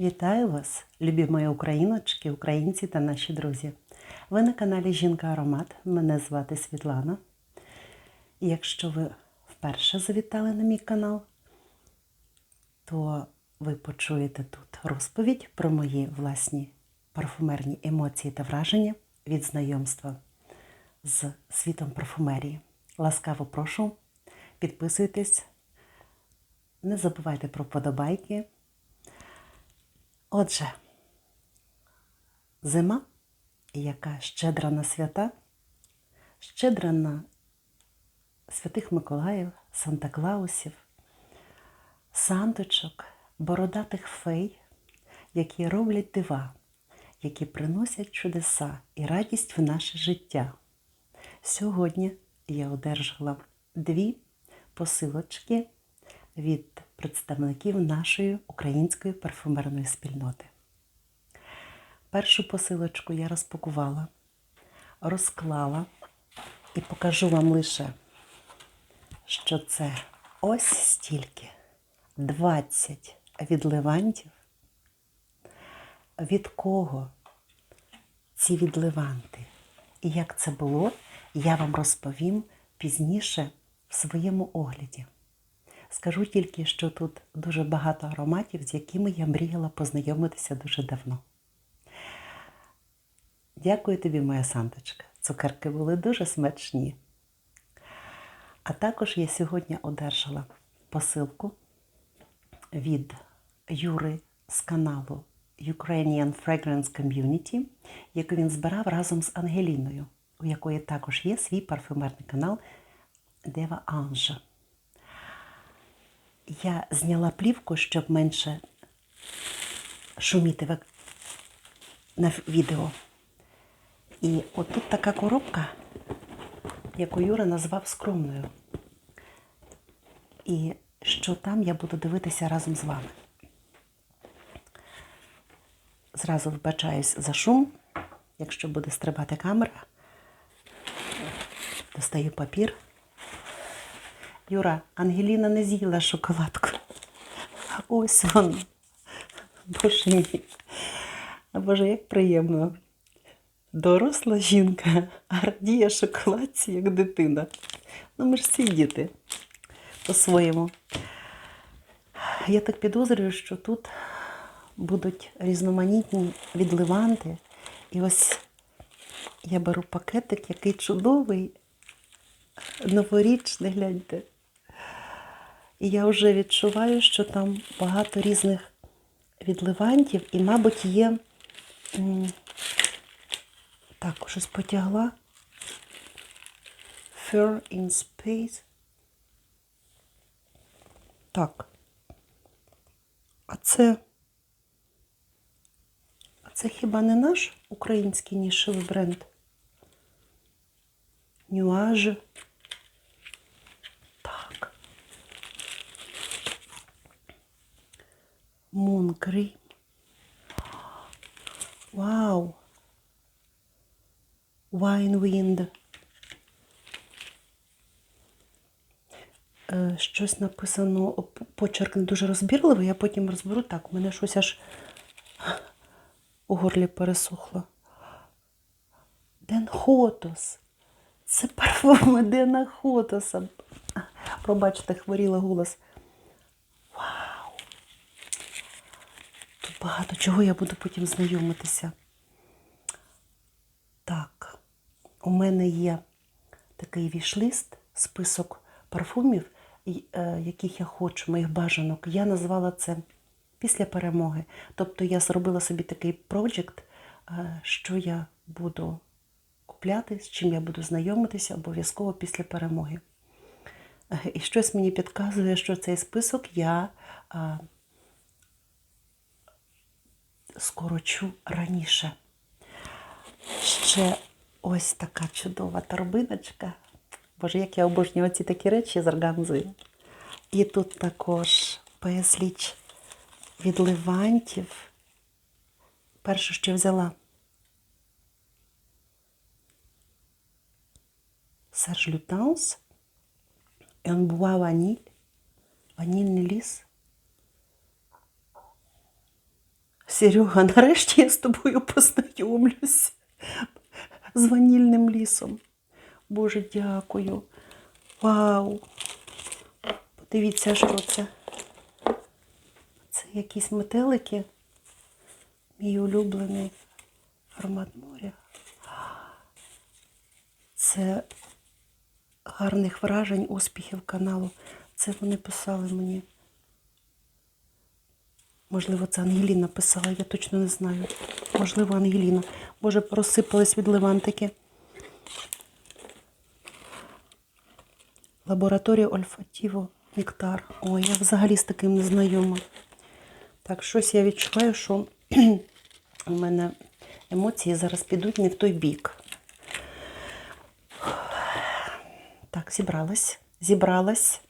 Вітаю вас, любі мої україночки, українці та наші друзі. Ви на каналі Жінка Аромат. Мене звати Світлана. Якщо ви вперше завітали на мій канал, то ви почуєте тут розповідь про мої власні парфумерні емоції та враження від знайомства з світом парфумерії. Ласкаво прошу, підписуйтесь, не забувайте про подобайки. Отже, зима, яка щедра на свята, щедра на святих Миколаїв, Санта-Клаусів, сандочок, бородатих фей, які роблять дива, які приносять чудеса і радість в наше життя. Сьогодні я одержала дві посилочки від представників нашої української парфумерної спільноти. Першу посилочку я розпакувала, розклала і покажу вам лише, що це ось стільки 20 відливантів. Від кого ці відливанти і як це було, я вам розповім пізніше в своєму огляді. Скажу тільки, що тут дуже багато ароматів, з якими я мріяла познайомитися дуже давно. Дякую тобі, моя Санточка. Цукерки були дуже смачні. А також я сьогодні одержала посилку від Юри з каналу Ukrainian Fragrance Community, яку він збирав разом з Ангеліною, у якої також є свій парфюмерний канал Дева Анжа. Я зняла плівку, щоб менше шуміти на відео. І отут така коробка, яку Юра назвав скромною. І що там я буду дивитися разом з вами. Зразу вбачаюсь за шум, якщо буде стрибати камера. Достаю папір. Юра, Ангеліна не з'їла шоколадку. Ось вона. Боже мій. Боже, як приємно. Доросла жінка, а радіє шоколадці, як дитина. Ну, ми ж всі діти по-своєму. Я так підозрюю, що тут будуть різноманітні відливанти. І ось я беру пакетик, який чудовий, новорічний, гляньте. І я вже відчуваю, що там багато різних відливантів, і, мабуть, є. Так, щось потягла. Fur in Space. Так. А це. А це хіба не наш український нішевий бренд? Нюаж. Так. Moon Cream. Вау. Wind. Е, Щось написано, почерк не дуже розбірливий, я потім розберу. Так, у мене щось аж у горлі пересохло. Денхотос. Це парфуми Дена Хотоса. Пробачте, хворіла голос. Вау! Тут багато чого я буду потім знайомитися. Так, у мене є такий вішлист, список парфумів, е, яких я хочу, моїх бажанок. Я назвала це після перемоги. Тобто я зробила собі такий проджект, е, що я буду купляти, з чим я буду знайомитися обов'язково після перемоги. Е, І щось мені підказує, що цей список я скорочу раніше. Ще ось така чудова торбиночка. Боже, як я обожнюю ці такі речі з органзи. І тут також безліч відливантів. Перше, що взяла. Серж Лютанс, Енбуа Ваніль, ванільний ліс. Серега, нарешті я з тобою познайомлюсь з ванільним лісом. Боже, дякую. Вау! Подивіться, що це. Це якісь метелики. Мій улюблений аромат моря. Це гарних вражень, успіхів каналу. Це вони писали мені. Можливо, це Ангеліна писала, я точно не знаю. Можливо, Ангеліна. Боже, розсипались від левантики. Лабораторія Ольфатіво Нектар. Ой, я взагалі з таким не знайома. Так, щось я відчуваю, що у мене емоції зараз підуть не в той бік. Так, зібралась, зібралась.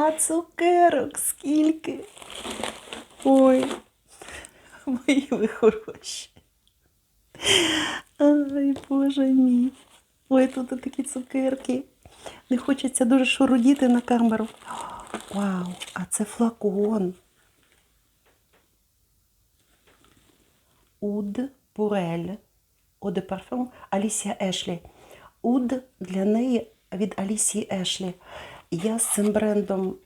А цукерок скільки? Ой, мої ви хороші. Ай, Боже мій. Ой, тут такі цукерки. Не хочеться дуже шурудіти на камеру. Вау, а це флакон. Уд. Eau de parfum Алісія Ешлі. Уд для неї від Алісії Ешлі. Я з цим брендом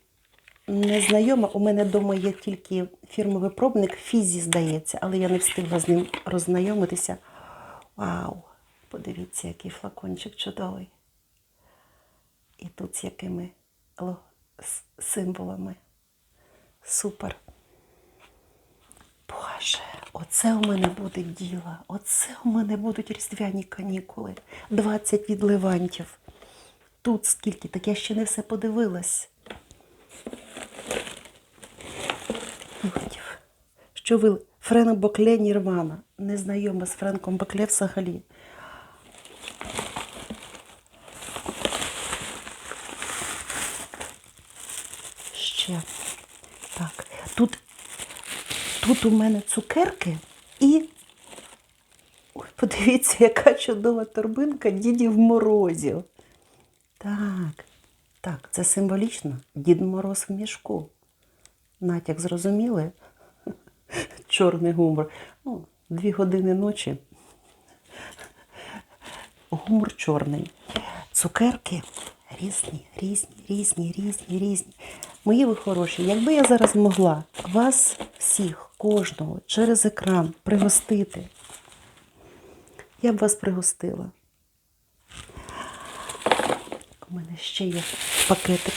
не знайома. У мене вдома є тільки фірмовий пробник Фізі, здається, але я не встигла з ним роззнайомитися. Вау! Подивіться, який флакончик чудовий. І тут з якими символами. Супер. Боже, оце у мене буде діло. Оце у мене будуть різдвяні канікули. 20 відливантів. Тут скільки, так я ще не все подивилась. Що ви? Френк Бокле Нірвана. Не знайома з Френком Бокле взагалі. Ще. Так. Тут Тут у мене цукерки і. Ой, подивіться, яка чудова торбинка дідів морозів. Це символічно. Дід Мороз в мішку. Натяк зрозуміли? Чорний гумор. Ну, дві години ночі. Гумор чорний. Цукерки різні, різні, різні, різні, різні. Мої ви хороші, якби я зараз могла вас всіх, кожного через екран пригостити, я б вас пригостила. У мене ще є пакетик.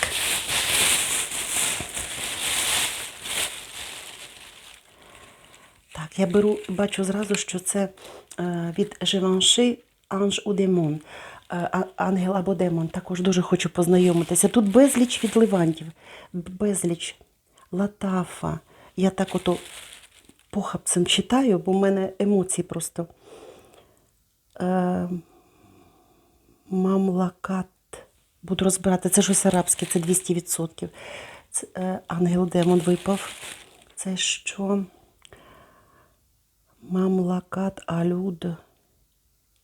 Так, я беру, бачу зразу, що це е, від Живанши Анж у Демон. Ангел або Демон. Також дуже хочу познайомитися. Тут безліч відливантів, безліч латафа. Я так ото похапцем читаю, бо в мене емоції просто. Е, мамлакат. Буду розбирати. Це щось арабське, це 200%. Це, е, Ангел Демон випав. Це що? Мамлакат Алюд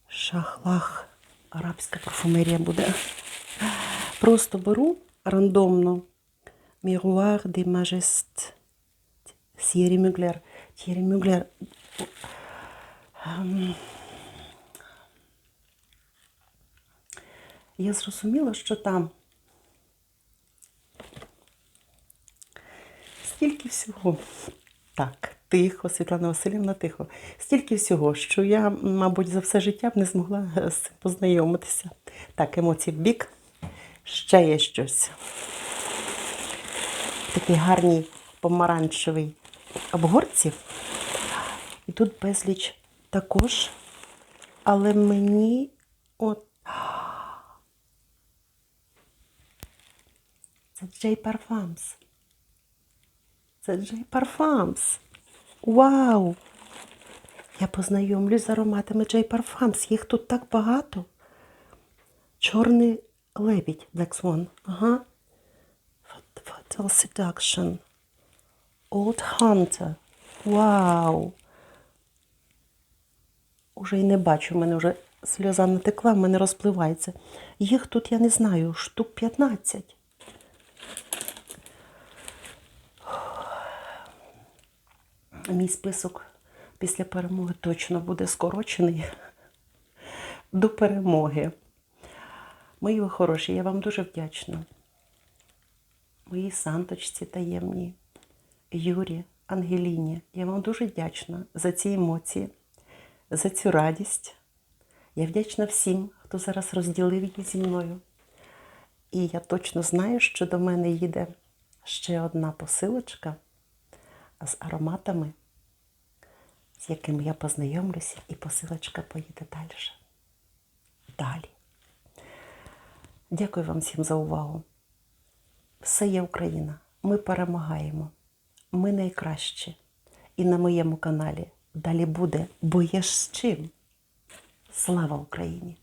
Шахлах. Арабська парфумерія буде. Просто беру рандомно. Miroir de Majest. Thierry Mugler. Thierry Mugler. Я зрозуміла, що там стільки всього. Так, тихо, Світлана Васильівна, тихо. Стільки всього, що я, мабуть, за все життя б не змогла з цим познайомитися. Так, емоції в бік. Ще є щось. Такий гарний помаранчевий обгорці. І тут безліч також. Але мені от. Це Джей Парфамс. Це Джей Парфамс. Вау! Я познайомлюсь з ароматами Джей Парфамс. Їх тут так багато. Чорний лебідь Black Swan. Ага. Fatal Seduction. Old Hunter. Вау! Уже й не бачу, в мене вже сльоза натекла, в мене розпливається. Їх тут, я не знаю, штук 15. Мій список після перемоги точно буде скорочений до перемоги. Мої ви хороші, я вам дуже вдячна. Моїй Санточці таємній, Юрі, Ангеліні, я вам дуже вдячна за ці емоції, за цю радість. Я вдячна всім, хто зараз розділив її зі мною. І я точно знаю, що до мене їде ще одна посилочка з ароматами, з якими я познайомлюся, і посилочка поїде далі. Далі. Дякую вам всім за увагу. Все є Україна. Ми перемагаємо. Ми найкращі. І на моєму каналі далі буде, бо є з чим. Слава Україні!